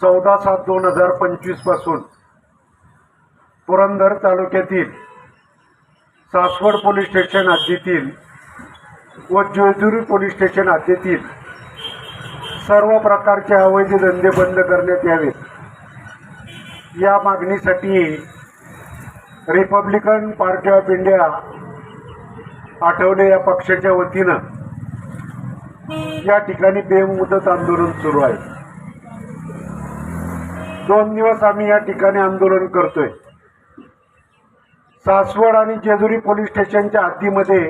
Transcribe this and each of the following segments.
चौदा सात दोन हजार पंचवीसपासून पुरंदर तालुक्यातील सासवड पोलीस स्टेशन हद्दीतील व जेजुरी पोलीस स्टेशन हद्दीतील सर्व प्रकारचे अवैध धंदे बंद करण्यात यावेत. या मागणीसाठी Republican Party of India Athawale या पक्षाच्या वतीनं या ठिकाणी बेमुदत आंदोलन सुरू आहे. दोन दिवस आम्ही या ठिकाणी आंदोलन करतोय. सासवड आणि जेजुरी पोलीस स्टेशनच्या हद्दीमध्ये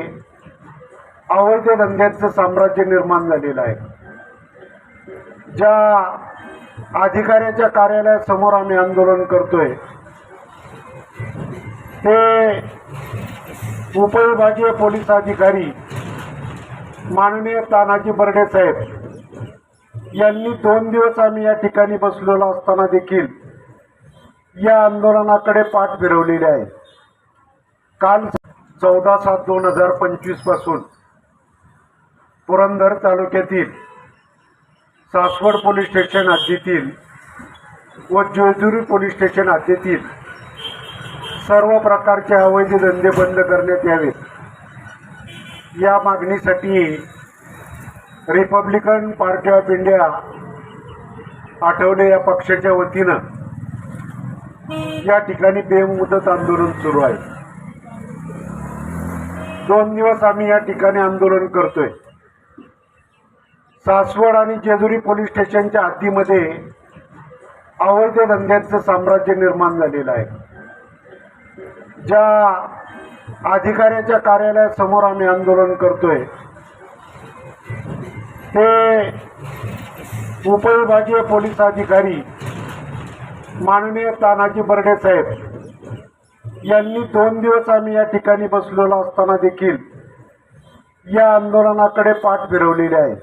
अवैध धंद्यांचं साम्राज्य निर्माण झालेलं आहे. ज्या अधिकाऱ्याच्या कार्यालयासमोर आम्ही आंदोलन करतोय ते उपविभागीय पोलीस अधिकारी माननीय तानाजी बर्डे साहेब यांनी दोन दिवस आम्ही या ठिकाणी बसलेलो असताना देखील या आंदोलनाकडे पाठ फिरवलेली आहे. काल चौदा सात दोन हजार पंचवीसपासून पुरंदर तालुक्यातील सासवड पोलीस स्टेशन हद्दीतील व जेजुरी पोलीस स्टेशन हद्दीतील सर्व प्रकारचे अवैध धंदे बंद करण्यात यावेत. या मागणीसाठी Republican Party of India Athawale या पक्षाच्या वतीनं या ठिकाणी बेमुदत आंदोलन सुरू आहे. दोन दिवस आम्ही या ठिकाणी आंदोलन करतोय. सासवड आणि जेजुरी पोलीस स्टेशनच्या हद्दीमध्ये अवैध धंद्यांचं साम्राज्य निर्माण झालेलं आहे. ज्या अधिकाऱ्याच्या कार्यालयासमोर आम्ही आंदोलन करतोय ते उपविभागीय पोलीस अधिकारी माननीय तानाजी बर्डे साहेब यांनी दोन दिवस आम्ही या ठिकाणी बसलेलो असताना देखील या आंदोलनाकडे पाठ फिरवलेली आहे